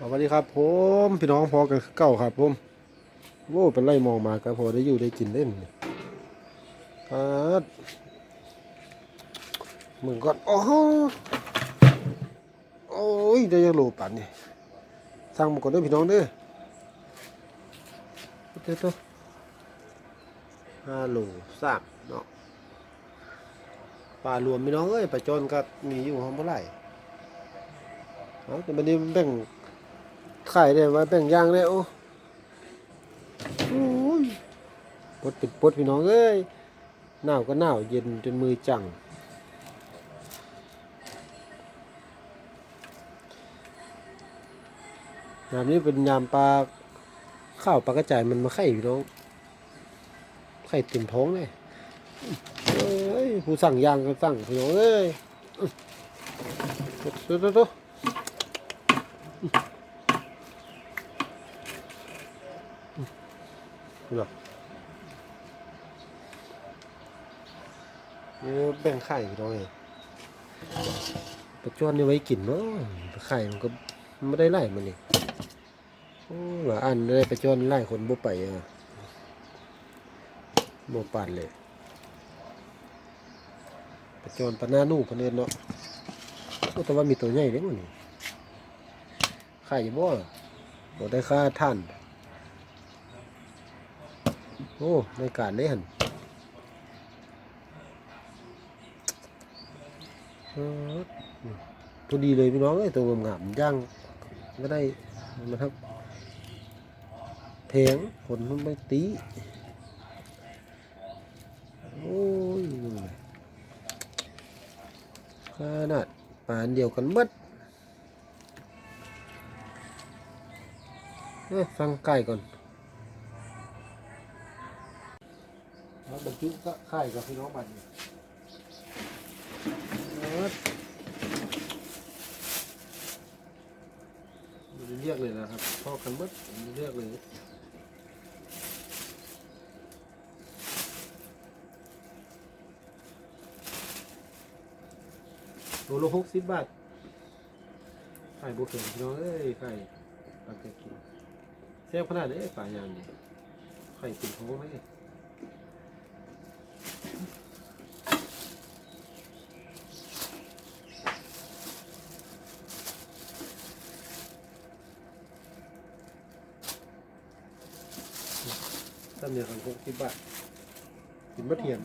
สวัสดีครับผมพี่น้องพอกันเก่าครับผมโว้เป็นไล่มองมาก็พอได้อยู่ได้กินเล่นครับมึงก่อนโอ้โหโอ้ยได้ยังโลปันนี่สั่งมาก่อนเด้อพี่น้องเด้อเด้อตัวห้าโลสามเนาะปลารวมพี่น้องเอ้ยปลาจอนก็มีอยู่ห้องเท่าไหร่เอาแต่บันนี้แบ่ง ขายได้ว่าแบ่งย่างได้โอ้โอ้ยปดปิดปดพี่น้องเอ้ยหนาวก็หนาวเย็นจนมือจังยามนี้เป็นยามปลาข้าวปลากระจายมันมาไข่พี่น้องไข่เต็มท้องเลยเอ้ยผู้สั่งย่างก็สั่งพี่น้องเอ้ยตัวตัวตัว เหรอนี่แบ่งไข่พี่น้องเองปลาจ้อนนี่ไว้กินเนาะไข่มันก็ไม่ได้ไล่มันนี่โอ้หลาอันได้ปลาจ้อนไล่คนบ่ไปอะบ่ปานเลยปลาจ้อนปลาหน้านูปลาเนินเนาะแต่ว่ามีตัวใหญ่เด้มันนี่ไข่อยู่บ่บ่ได้ค่าท่าน โอ้ในการได้หันตัวดีเลยพี่น้องไอ้ยตัวงามย่างก็ได้มันครับแพงคนมันไม่ตีโอ้ยขนาดปานเดียวกันมัดเอ้ยฟังไก่ก่อน รรจุก็ค่ายกับพี่น้องบันเนี่ยมันเรียกเลยนะครับพ่อกันมัดมันเรียกเลยโลละหกสิบบาทไข่บุกเข็มพี่น้องเอ้ยไข่ปลาเก็บกินแซ่บขนาดนี้ปลายางนี่ไข่ติดท้องไหม ตำเนียของหกสิบบาทกินมะเทียม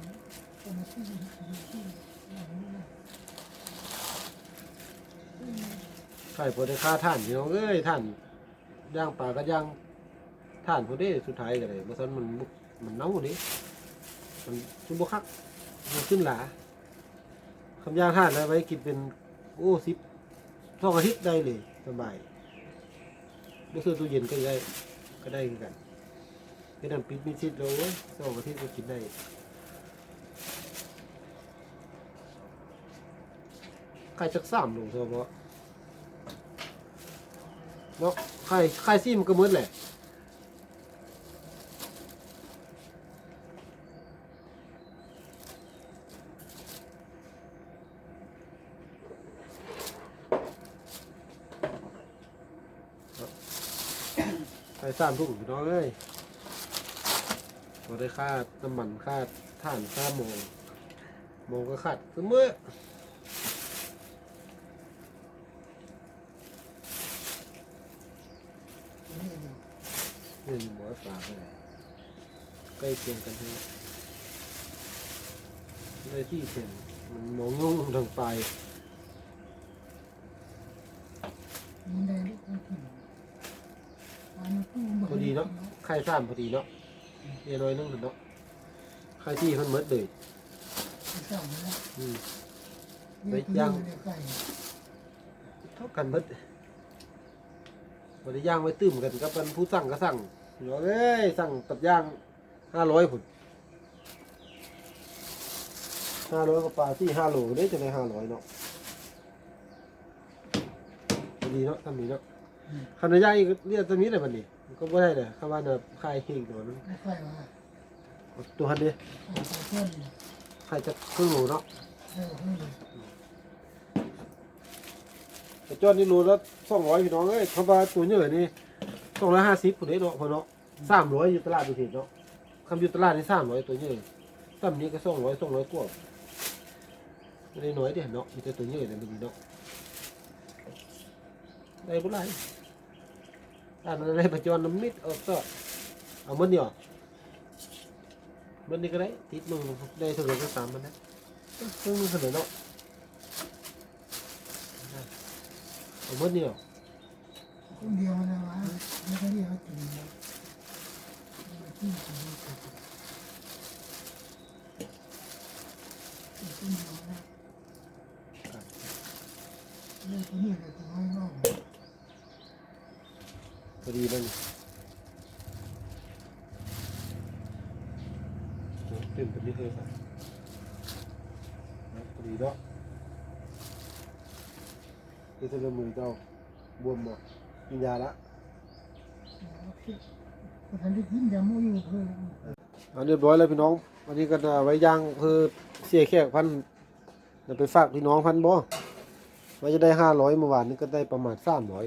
ไข่พอได้ค่าท่านพี่น้องเอ้ยท่านย่างปลาก็ย่างท่านพอได้สุดท้ายกันเลยเมื่อสันมันบุมันเน่าดิมันชุบบุคักมันขึ้นหลาคำย่างท่านแล้วไว้กินเป็นโอ้สิบสองอาทิตย์ได้เลยสบายไม่ซื้อตู้เย็นก็ได้ก็ได้เหมือนกัน คือน้ำปิดมีชิดเลยโซ่ประเทศก็กินได้ไข่จักสามหลงเท่าเนาะเนาะไข่ไข่ซี่มันก็มืดแหละไข่สามทุกมพี่น้งเลย ค่าน้ำมันค่าถ่านค่าโมงโมงก็ขาดเสมอนี่หมอปลาเลยใกล้เคียงกันทั้งได้ที่เห็นมันมองงงทางไปมันได้ลูกมันกินอันนั้นตู้มันพอดีเนาะไข่สามพอดีเนาะ เยน้อยนึงเนาะไข่ที่มันเมดเลยเจ้ามันละอืมเดี๋ยวตัวนี้มันได้ไก่เท่ากันเบิดบริย่างไว้ตื้มกันกับมันผู้สั่งก็สั่งเนาะเอ้ยสั่งตัดย่างห้าร้อยผุนห้าร้อยกับปลาที่ห้าโลได้จะได้ห้าร้อยเนาะพอดีเนาะทำนี้เนาะคันระยะอีกเรียกตัวนี้เลยบัดนี้ มันก็ไม่ได้เลยข้าว่าเนาะคายเฮงตัวนั้นได้ไก่ว่าตัวหันเดียเอาไปเพื่อนคายจะครึ่งโลเนาะเออเพื่อนแต่จอนนี่รูละ200พี่น้องเอ้ยเขาว่าตัวเยอะนี่250พุ่นเด้เนาะพอเนาะ300อยู่ตลาดประเทศเนาะคำอยู่ตลาดนี่300ตัวเยอะซ้ำนี้ก็200 200กว่าไม่ได้น้อยเด้เนาะมีแต่ตัวเยอะแต่มันดีเนาะได้บ่หลาย อันนั้นได้ประจอนน้ำมิดออกก็เอามันเดียวมันนี่ก็ได้ติดมือได้เท่าไหร่ก็สามมันนะซึ่งมันเท่าไหร่เนาะเอามันเดียวคนเดียวนะวะไม่ได้เดียกเขากินนะที่กินกับคนเดียวนะเรื่องนี้เลยตัวน้อง พอ ดีมันตื่นเป็นนี่เลยครับพอดีเนาะคือจะมือเจ้าบวมบ่กินยาละทันได้กินยาโมอยู่เพื่อนอันเรียบร้อยแล้วพี่น้อง วันนี้ก็เอาไว้ย่างเพื่อเสียแขกพันไปฝากพี่น้องพันบ่ว่าจะได้ห้าร้อยเมื่อวานนี้ก็ได้ประมาณสามร้อย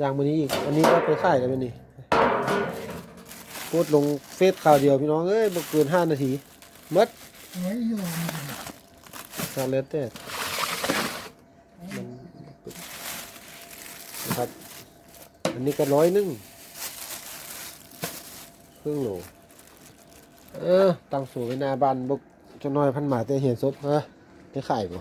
ย่างวันนี้อีก อันนี้ก็ไปขายกันไปนี่โพสลงเฟซข่าวเดียวพี่น้องเอ้ยบ่เกินห้านาทีหมดไว้ยอมทาเลสเต้มันนะครับ อันนี้ก็ร้อยหนึงครึ่งโหลเออ ตั้งสูงไว้หน้าบ้านบุกจะน้อยพันหมาแต่เห็นสดฮะได้ขายบ่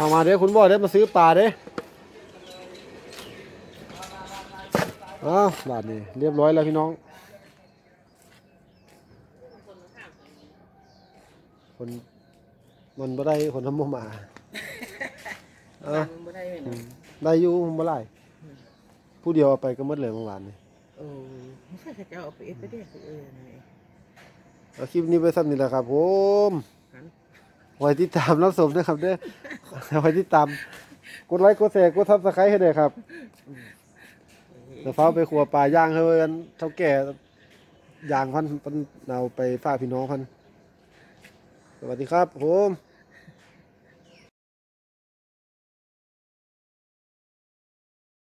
เอามาเด้อคุณบ่อเด้อมาซื้อปลาเด้ออ้าวบาทนี่เรียบร้อยแล้วพี่น้อง คนมันบ่ได้คนทำบ่มาเออมันบ่ได้แม่นอืมได้อยู่มันบ่หลายผู้เดียวเอาไปก็หมดเลยเมื่อวานนี่เออไม่ใช่เขาจะเอาไปเอ็ดไปเด็กเออนั่นเองเอาคลิปนี้ไปซ้ำนี่แหละครับผมครับ ไว้ที่ตามรับชมนะครับเด้อไว้ที่ตามกดไลค์กดแชร์กดซับสไครต์ให้ด้วยครับเดี๋ยวฟ้าไปขัวปลาย่างเฮ้ยกันเท่าแก่ย่างพันพันเราไปฝากพี่น้องพัน สวัสดีครับผม